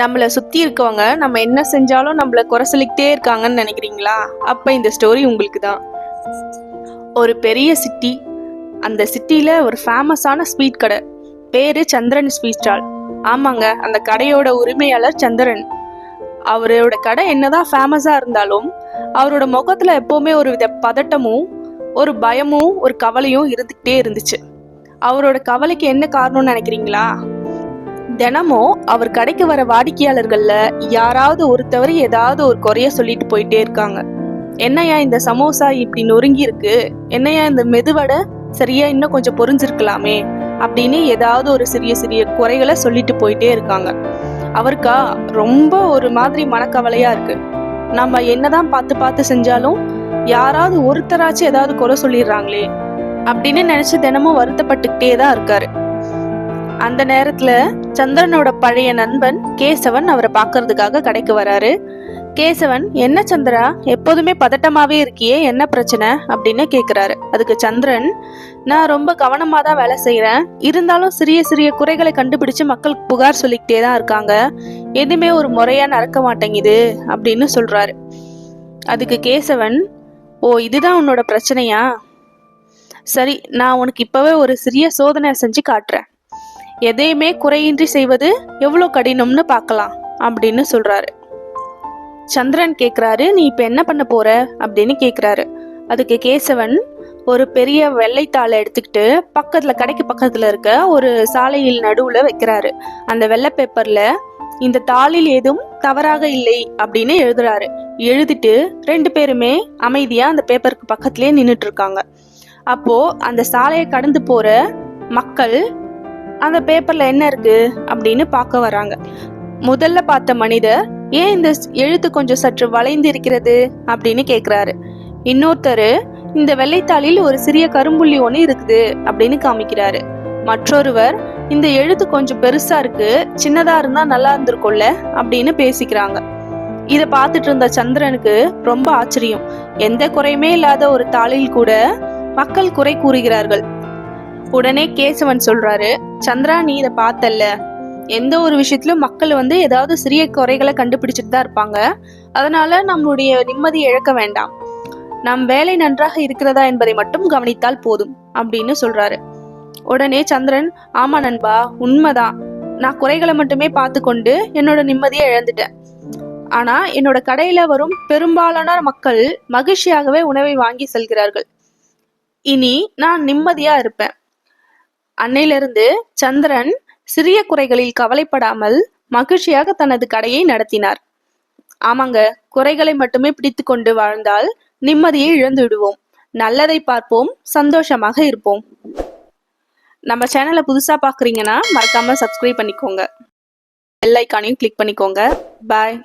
நம்மளை சுற்றி இருக்கவங்க நம்ம என்ன செஞ்சாலும் நம்மளை குறை சொல்லிக்கிட்டே இருக்காங்கன்னு நினைக்கிறீங்களா? அப்போ இந்த ஸ்டோரி உங்களுக்கு தான் ஒரு பெரிய சிட்டி அந்த சிட்டியில் ஒரு ஃபேமஸான ஸ்வீட் கடை. பேர் சந்திரன் ஸ்வீட் ஸ்டால் ஆமாங்க அந்த கடையோட உரிமையாளர் சந்திரன். அவரோட கடை என்னதான் ஃபேமஸாக இருந்தாலும் அவரோட முகத்தில் எப்போவுமே ஒரு வித பதட்டமும் ஒரு பயமும் ஒரு கவலையும் இருந்துக்கிட்டே இருந்துச்சு. அவரோட கவலைக்கு என்ன காரணம்னு நினைக்கிறீங்களா? தினமும் அவர் கடைக்கு வர வாடிக்கையாளர்கள்ல யாராவது ஒருத்தவர் ஏதாவது ஒரு குறைய சொல்லிட்டு போயிட்டே இருக்காங்க. என்னையா இந்த சமோசா இப்படி நொறுங்கி இருக்கு? என்னையா இந்த மெதுவடை சரியா இன்னும் கொஞ்சம் பொறிஞ்சிருக்கலாமே அப்படின்னு ஏதாவது ஒரு சிறிய சிறிய குறைகளை சொல்லிட்டு போயிட்டே இருக்காங்க. அவருக்கா ரொம்ப ஒரு மாதிரி மனக்கவலையா இருக்கு. நம்ம என்னதான் பார்த்து பார்த்து செஞ்சாலும் யாராவது ஒருத்தராச்சும் ஏதாவது குறை சொல்லிடுறாங்களே அப்படின்னு நினைச்சு தினமும் வருத்தப்பட்டுக்கிட்டே தான் இருக்காரு. அந்த நேரத்துல சந்திரனோட பழைய நண்பன் கேசவன் அவரை பார்க்கறதுக்காக கடைக்கு வராரு. கேசவன் என்ன சந்திரா? எப்போதுமே பதட்டமாவே இருக்கியே? என்ன பிரச்சனை? அப்படின்னு கேக்குறாரு. அதுக்கு சந்திரன் நான் ரொம்ப கவனமாக தான் வேலை செய்கிறேன் இருந்தாலும் சிறிய சிறிய குறைகளை கண்டுபிடிச்சு மக்கள் புகார் சொல்லிக்கிட்டே தான் இருக்காங்க. எதுவுமே ஒரு முறையாக நடக்க மாட்டேங்குது அப்படின்னு சொல்கிறாரு அதுக்கு கேசவன் ஓ இதுதான் உன்னோட பிரச்சனையா? சரி நான் உனக்கு இப்போவே ஒரு சிறிய சோதனை செஞ்சு காட்டுறேன். எதையுமே குறையின்றி செய்வது எவ்வளோ கடினம்னு பார்க்கலாம் அப்படின்னு சொல்கிறாரு சந்திரன் கேட்குறாரு நீ இப்போ என்ன பண்ண போற? அப்படின்னு கேட்குறாரு அதுக்கு கேசவன் ஒரு பெரிய வெள்ளைத்தாளை எடுத்துக்கிட்டு பக்கத்தில் கடைக்கு பக்கத்தில் இருக்க ஒரு சாலையில் நடுவில் வைக்கிறாரு. அந்த வெள்ளை பேப்பரில் இந்த தாளில் ஏதும் தவறாக இல்லை அப்படின்னு எழுதுறாரு. எழுதிட்டு ரெண்டு பேருமே அமைதியாக அந்த பேப்பருக்கு பக்கத்துலேயே நின்றுட்டு இருக்காங்க. அப்போ அந்த சாலையை கடந்து போற மக்கள் அந்த பேப்பர்ல என்ன இருக்கு அப்படின்னு பார்க்க வராங்க. முதல்ல பார்த்த மனிதர் ஏன் இந்த எழுத்து கொஞ்சம் சற்று வளைந்து இருக்கிறது அப்படின்னு கேக்குறாரு. இன்னொருத்தர் இந்த வெள்ளைத்தாளில் ஒரு சிறிய கரும்புள்ளி ஒன்று இருக்குது அப்படின்னு காமிக்கிறாரு. மற்றொருவர் இந்த எழுத்து கொஞ்சம் பெருசா இருக்கு சின்னதா இருந்தா நல்லா இருந்திருக்கும்ல அப்படின்னு பேசிக்கிறாங்க. இதை பார்த்துட்டு இருந்த சந்திரனுக்கு ரொம்ப ஆச்சரியம். எந்த குறையுமே இல்லாத ஒரு தாளில் கூட மக்கள் குறை கூறுகிறார்கள். உடனே கேசவன் சொல்றாரு சந்திரா நீ இதை பார்த்தல்ல. எந்த ஒரு விஷயத்திலும் மக்கள் வந்து ஏதாவது சிறிய குறைகளை கண்டுபிடிச்சிட்டு தான் இருப்பாங்க. அதனால நம்மளுடைய நிம்மதி இழக்க வேண்டாம். நம் வேலை நன்றாக இருக்கிறதா என்பதை மட்டும் கவனித்தால் போதும் அப்படின்னு சொல்றாரு. உடனே சந்திரன் ஆமா நண்பா உண்மைதான். நான் குறைகளை மட்டுமே பார்த்து கொண்டு என்னோட நிம்மதியை இழந்துட்டேன். ஆனா என்னோட கடையில வரும் பெரும்பாலான மக்கள் மகிழ்ச்சியாகவே உணவை வாங்கி செல்கிறார்கள். இனி நான் நிம்மதியா இருப்பேன். அன்னையிலிருந்து சந்திரன் சிறிய குறைகளில் கவலைப்படாமல் மகிழ்ச்சியாக தனது கடையை நடத்தினார். ஆமாங்க குறைகளை மட்டுமே பிடித்து கொண்டு வாழ்ந்தால் நிம்மதியை இழந்து விடுவோம் நல்லதை பார்ப்போம் சந்தோஷமாக இருப்போம். நம்ம சேனலை புதுசாக பார்க்குறீங்கன்னா மறக்காமல் சப்ஸ்கிரைப் பண்ணிக்கோங்க. பெல் ஐக்கானையும் கிளிக் பண்ணிக்கோங்க. பாய்